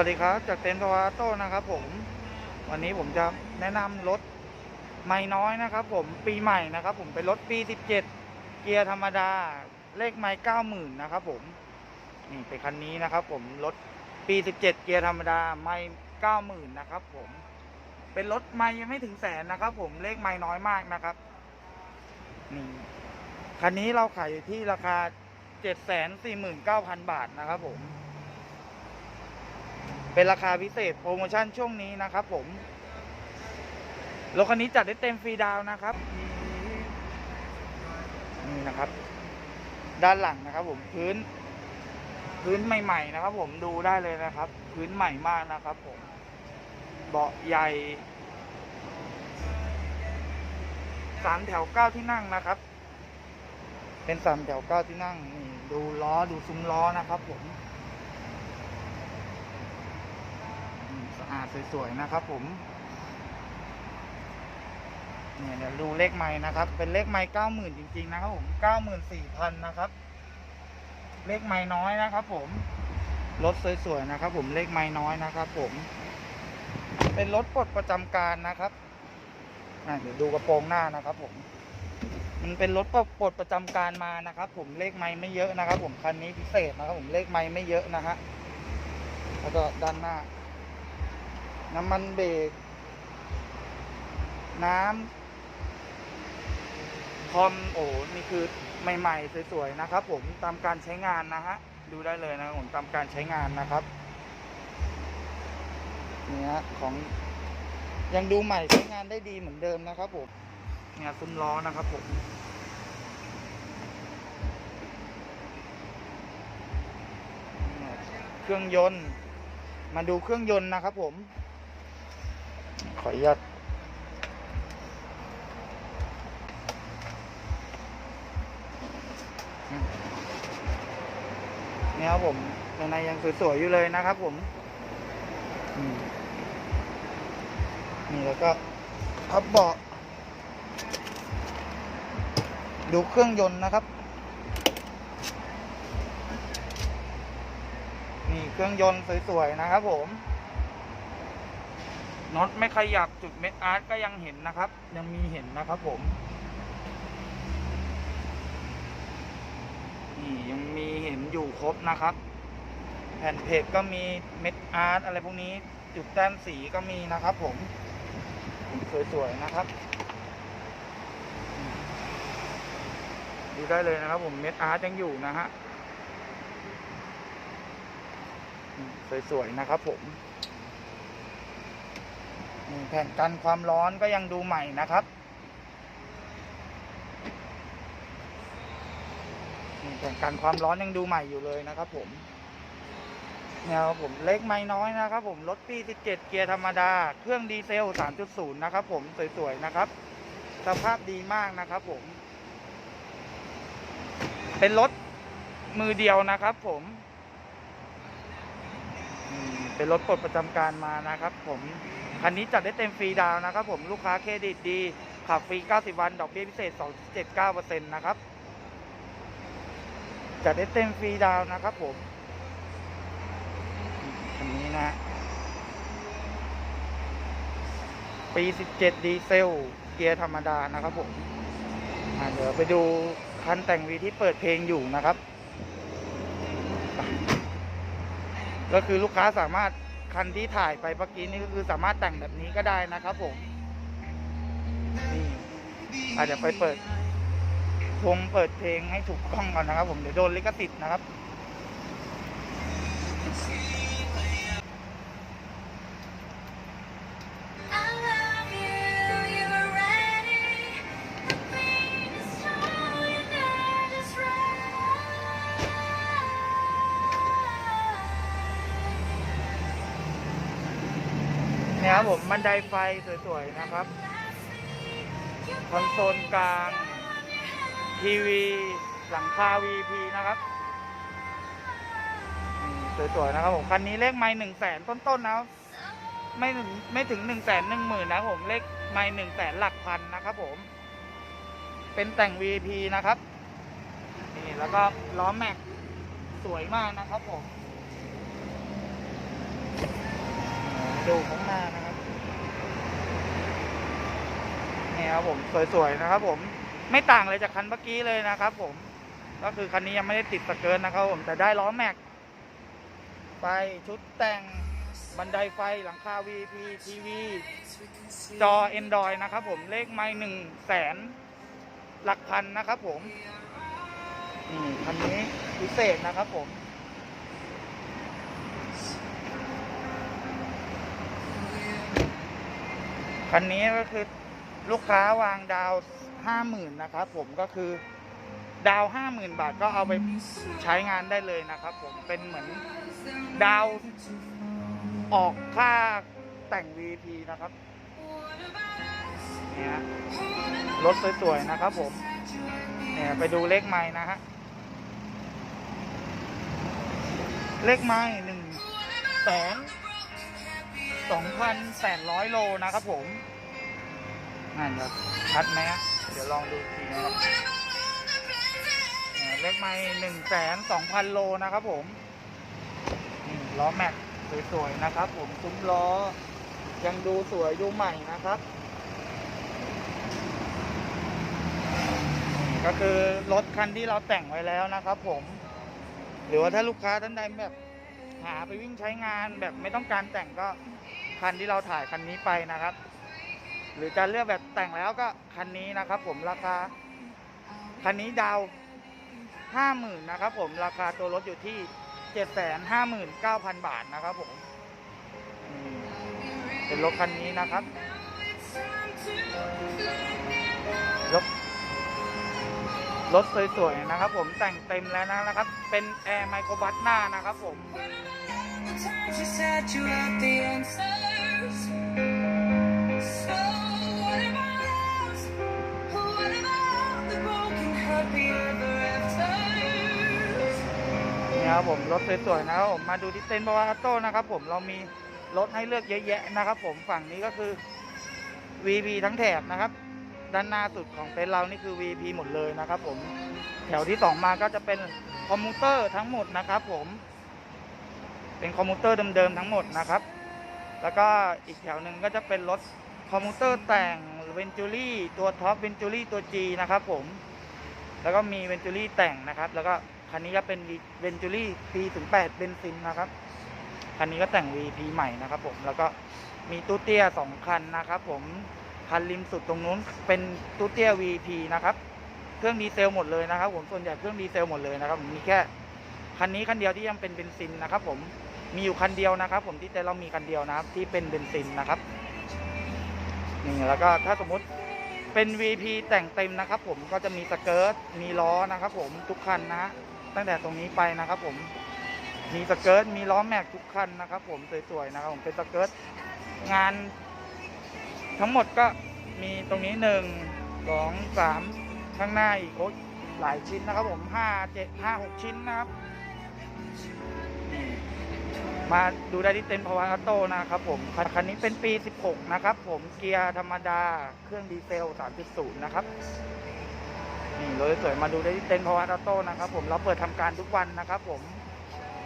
วัสดีครับ จากเต็นท์สวาโต้นะครับผม วันนี้ผมจะแนะนำรถไม่น้อยนะครับ ผมปีใหม่นะครับ ผมเป็นรถปี 17 เกียร์ธรรมดา เลขไม่90,000นะครับผมนี่เป็นคันนี้นะครับ ผมรถปี 17 เกียร์ธรรมดาไม่90,000นะครับ ผมเป็นรถไม่ยังไม่ถึงแสนนะครับ ผมเลขไม่น้อยมากนะครับนี่คันนี้เราขายอยู่ที่ราคา 749,000 บาทนะครับ ผม เป็นราคาพิเศษโปรโมชั่นช่วงนี้นะครับ ผมรถคันนี้จัดได้เต็มฟรีดาวนะครับนี่นะครับ ด้านหลังนะครับ ผมพื้น พื้นใหม่ ๆ นะครับ ผมดูได้เลยนะครับ พื้นใหม่มากนะครับ ผมเบาะใหญ่สามแถวเก้าที่นั่งนะครับ เป็นสามแถวเก้าที่นั่งดูล้อดูซุ้มล้อนะครับ ผม อืมสะอาดสวยๆนะครับ ผมเนี่ยเดี๋ยวดูเลขไม้นะครับ เป็นเลขไม้เก้าหมื่นจริงๆนะครับผมเก้าหมื่นสี่พันนะครับ เลขไม้น้อยนะครับ ผมรถสวยๆนะครับ ผมเลขไม้น้อยนะครับ ผม เป็นรถปลดประจำการนะครับเดี๋ยวดูกระโปรงหน้านะครับ ผม มันเป็นรถปลดประจำการมานะครับ ผมเลขไม้ไม่เยอะนะครับ ผมคันนี้พิเศษนะครับ ผมเลขไม้ไม่เยอะนะฮะแล้วก็ด้านหน้า น้ำมันเบรกน้ำคอมโอ้นี่คือใหม่ๆสวยๆนะครับ ผมตามการใช้งานนะฮะดูได้เลยนะผมตามการใช้งานนะครับนี่ฮะของยังดูใหม่ใช้งานได้ดีเหมือนเดิมนะครับผมเนี่ยซุ้มล้อนะครับผมเครื่องยนต์มาดูเครื่องยนต์นะครับผม ขออนุญาตเนี่ยครับผมในในยังสวยๆอยู่เลยนะครับผมอืมนี่แล้วก็พับเบาะดูเครื่องยนต์นะครับ นี่เครื่องยนต์สวยๆนะครับผม น็อตไม่ขยับจุดเม็ดอาร์ตก็ยังเห็นนะครับ ยังมีเห็นนะครับผมนี่ยังมีเห็นอยู่ครบนะครับ แผ่นเพจก็มีเม็ดอาร์ตอะไรพวกนี้ จุดแต้มสีก็มีนะครับ ผมสวยๆนะครับดูได้เลยนะครับ ผมเม็ดอาร์ตยังอยู่นะฮะสวยๆนะครับผม แผ่นกันความร้อนก็ยังดูใหม่นะครับแผ่นกันความร้อนยังดูใหม่อยู่เลยนะครับผมเนี่ยครับผมเล็กไม่น้อยนะครับ ผมรถปี 17 เกียร์ธรรมดา เครื่องดีเซล 3.0 นะครับ ผมสวยๆนะครับ สภาพดีมากนะครับ ผม เป็นรถมือเดียวนะครับ ผม เป็นรถปลดประจำการมานะครับ ผมคันนี้จัดได้เต็มฟรีดาวนะครับ ผมลูกค้าเครดิตดี ขับฟรี 90 วันดอกเบี้ยพิเศษ 2.79%นะครับจัดได้เต็มฟรีดาวนะครับ ผมคันนี้นะปี 17 ดีเซล เกียร์ธรรมดานะครับผมเดี๋ยวไปดูคันแต่งวีที่เปิดเพลงอยู่นะครับ ก็คือลูกค้าสามารถคันที่ถ่ายไปเมื่อกี้นี่ก็คือสามารถแต่งแบบนี้ก็ได้นะครับผมนี่อาจจะไปเปิดวงเปิดเพลงให้ถูกต้องก่อนนะครับ ผมเดี๋ยวโดนลิขสิทธิ์นะครับ นี่ยครับผมบันไดไฟสวยๆนะครับ คอนโซลกลาง ทีวี หลังคา VP นะครับสวยๆนะครับผมคันนี้เลขไม่หนึ่งแสนต้นๆนะครับไม่ถึงไม่ถึงหนึ่งแสนหนึ่งหมื่นนะผมเลขไม่หนึ่งแสนหลักพันนะครับผม เป็นแต่ง VP นะครับนี่แล้วก็ล้อแม็กสวยมากนะครับผม ดูข้างหน้านะครับ นี่ครับผมสวยๆนะครับ ผมไม่ต่างเลยจากคันเมื่อกี้เลยนะครับ ผม ก็คือคันนี้ยังไม่ได้ติดสเกิร์ตนะครับ ผมแต่ได้ล้อแม็กไฟชุดแต่งบันไดไฟหลังคา VP ทีวีจอ Android นะครับ ผมเลขไม้หนึ่งแสนหลักพันนะครับ ผมนี่คันนี้พิเศษนะครับ ผมคันนี้ก็คือ ลูกค้าวางดาวห้าหมื่นนะครับผมก็คือดาวห้าหมื่นบาทก็เอาไปใช้งานได้เลยนะครับผมเป็นเหมือนดาวออกค่าแต่ง VP นะครับเนี่ยรถสวยๆนะครับผมเนี่ยไปดูเลขไม้นะฮะเลขไม้หนึ่งแสน2,800โลนะครับผม นั่นครับชัดไหมเดี๋ยวลองดูทีนะครับเนี่ยเลขไม้หนึ่งแสนสองพันโลนะครับผมล้อแม็กสวยๆนะครับ ผมซุ้มล้อ ยังดูสวยดูใหม่นะครับก็คือรถคันที่เราแต่งไว้แล้วนะครับผม หรือว่าถ้าลูกค้าท่านใดแบบหาไปวิ่งใช้งานแบบไม่ต้องการแต่งก็คันที่เราถ่ายคันนี้ไปนะครับ หรือจะเลือกแบบแต่งแล้วก็คันนี้นะครับ ผมราคา คันนี้ดาวห้าหมื่นนะครับ ผมราคาตัวรถอยู่ที่เจ็ดแสนห้าหมื่นเก้าพันบาทนะครับ ผมเป็นรถคันนี้นะครับรถรถสวยๆนะครับ ผมแต่งเต็มแล้วนะครับ เป็นแอร์ไมโครบัสหน้านะครับ ผม นี่ครับผมรถสวยๆนะครับผมมาดูที่เต็นท์บาวาโต้นะครับ ผมเรามีรถให้เลือกเยอะแยะนะครับ ผมฝั่งนี้ก็คือ VP ทั้งแถบนะครับ ด้านหน้าสุดของเต็นท์เรานี่คือ VP หมดเลยนะครับ ผมแถวที่สองมาก็จะเป็นคอมมูเตอร์ทั้งหมดนะครับ ผม เป็นคอมมูเตอร์เดิมๆทั้งหมดนะครับ แล้วก็อีกแถวหนึ่งก็จะเป็นรถคอมมูเตอร์แต่งเวนจูรี่ตัวท็อปเวนจูรี่ตัว G นะครับ ผม แล้วก็มีเวนจูรี่แต่งนะครับ แล้วก็ คันนี้ก็เป็นเวนจูรี่ปีถึงแปดเบนซินนะครับ คันนี้ก็แต่ง VP ใหม่นะครับผม แล้วก็มีตู้เตี้ยสองคันนะครับผม คันริมสุดตรงนู้นเป็นตู้เตี้ย VP นะครับ เครื่องดีเซลหมดเลยนะครับผม ส่วนใหญ่เครื่องดีเซลหมดเลยนะครับผมมีแค่คันนี้คันเดียวที่ยังเป็นเบนซินนะครับผม มีอยู่คันเดียวนะครับ ผมที่แต่เรามีคันเดียวนะครับ ที่เป็นเบนซินนะครับนี่แล้วก็ถ้าสมมุติเป็น VP แต่งเต็มนะครับผมก็จะมีสเกิร์ตมีล้อนะครับผมทุกคันนะฮะ ตั้งแต่ตรงนี้ไปนะครับผมมีสเกิร์ตมีล้อแม็กทุกคันนะครับ ผมสวยๆนะครับผมเป็นสเกิร์ตงาน ทั้งหมดก็มีตรงนี้หนึ่งสองสามข้างหน้าอีกโอ้หลายชิ้นนะครับ ผมห้าเจ็ดห้าหกชิ้นนะครับ มาดูได้ที่เต็นท์พาวาโต้นะครับ ผมคันคันนี้เป็นปี 16 นะครับ ผมเกียร์ธรรมดาเครื่องดีเซล 3.0 นะครับ นี่เลยสวยมาดูได้ที่เต็นท์พาวาโต้นะครับผมเราเปิดทำการทุกวันนะครับผม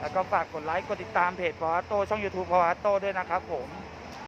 แล้วก็ฝากกดไลค์กดติดตามเพจพาวาโต้ช่อง YouTube พาวาโต้ด้วยนะครับผม